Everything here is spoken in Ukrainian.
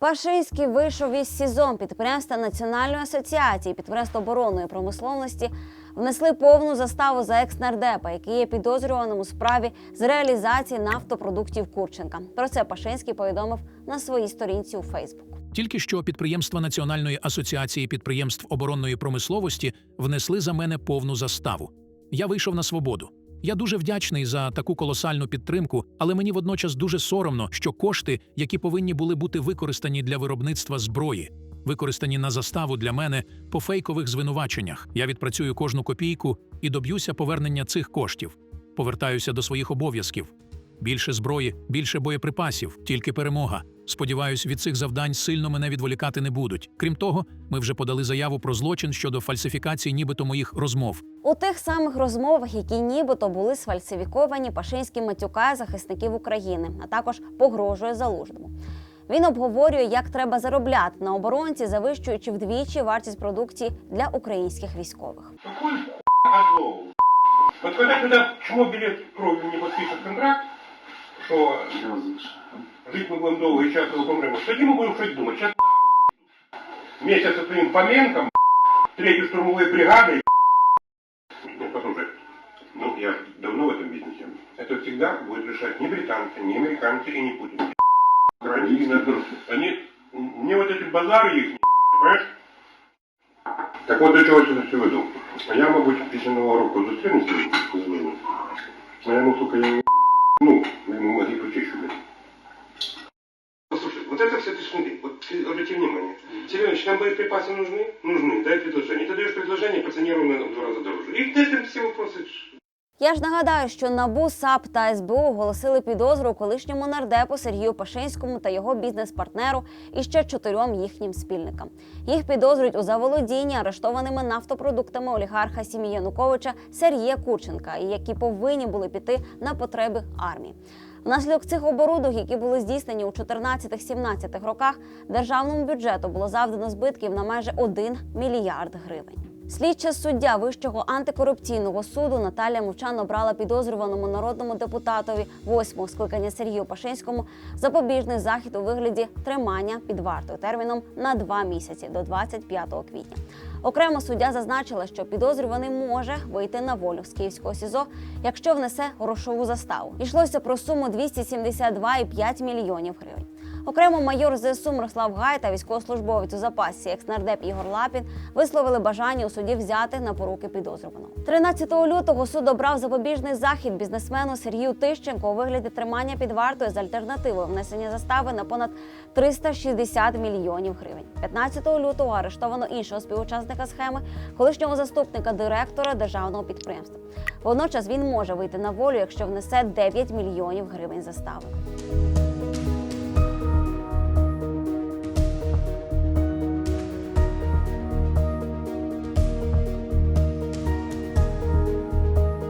Пашинський вийшов із СІЗО підприємства Національної асоціації підприємств оборонної промисловості внесли повну заставу за екснардепа, який є підозрюваним у справі з реалізації нафтопродуктів Курченка. Про це Пашинський повідомив на своїй сторінці у Фейсбук. Тільки що підприємства Національної асоціації підприємств оборонної промисловості внесли за мене повну заставу. Я вийшов на свободу. Я дуже вдячний за таку колосальну підтримку, але мені водночас дуже соромно, що кошти, які повинні були бути використані для виробництва зброї, використані на заставу для мене по фейкових звинуваченнях. Я відпрацюю кожну копійку і доб'юся повернення цих коштів. Повертаюся до своїх обов'язків. Більше зброї, більше боєприпасів, тільки перемога. Сподіваюсь, від цих завдань сильно мене відволікати не будуть. Крім того, ми вже подали заяву про злочин щодо фальсифікації нібито моїх розмов. У тих самих розмовах, які нібито були сфальсифіковані, Пашинський матюкає захисників України, а також погрожує залужному. Він обговорює, як треба заробляти на оборонці, завищуючи вдвічі вартість продукції для українських військових. Когда туда чмо билет кровью не подпишет контракт, что жить мы будем долго и часто помрем, тоді мы будем что думать. Сейчас вместе со своим Фоменком, третьей штурмовой бригадой, ну, послушай, ну, я давно в этом бизнесе. Это всегда будет решать не британцы, не американцы и не Путин. Украина, они, мне вот эти базары их, понимаешь? Так от до чого це все веду. Я, мабуть, після Нового року зустрінуся з ними. А я, ну, сука, я не ну, ему мозги почищу, блядь. Послушай, вот это все тишины. Вот ты обрати внимание. Семенович, нам боеприпасы нужны? Нужны. Дай предложение. Ты даешь предложение по цене ровно в два раза дороже. И ты там все вопросы Я ж нагадаю, що НАБУ, САП та СБУ оголосили підозру колишньому нардепу Сергію Пашинському та його бізнес-партнеру і ще чотирьом їхнім спільникам. Їх підозрюють у заволодінні арештованими нафтопродуктами олігарха сім'ї Януковича Сергія Курченка, які повинні були піти на потреби армії. Внаслідок цих оборудок, які були здійснені у 14-17 роках, державному бюджету було завдано збитків на майже 1 мільярд гривень. Слідча суддя Вищого антикорупційного суду Наталія Мовчан обрала підозрюваному народному депутатові восьмого скликання Сергію Пашинському запобіжний захід у вигляді тримання під вартою терміном на два місяці до 25 квітня. Окремо суддя зазначила, що підозрюваний може вийти на волю з київського СІЗО, якщо внесе грошову заставу. Йшлося про суму 272,5 мільйонів гривень. Окремо майор ЗСУ Мирослав Гай та військовослужбовець у запасі екснардеп Ігор Лапін висловили бажання у суді взяти на поруки підозрюваного. 13 лютого суд обрав запобіжний захід бізнесмену Сергію Тищенко у вигляді тримання під вартою з альтернативою внесення застави на понад 360 мільйонів гривень. 15 лютого арештовано іншого співучасника схеми, колишнього заступника директора державного підприємства. Водночас він може вийти на волю, якщо внесе 9 мільйонів гривень застави.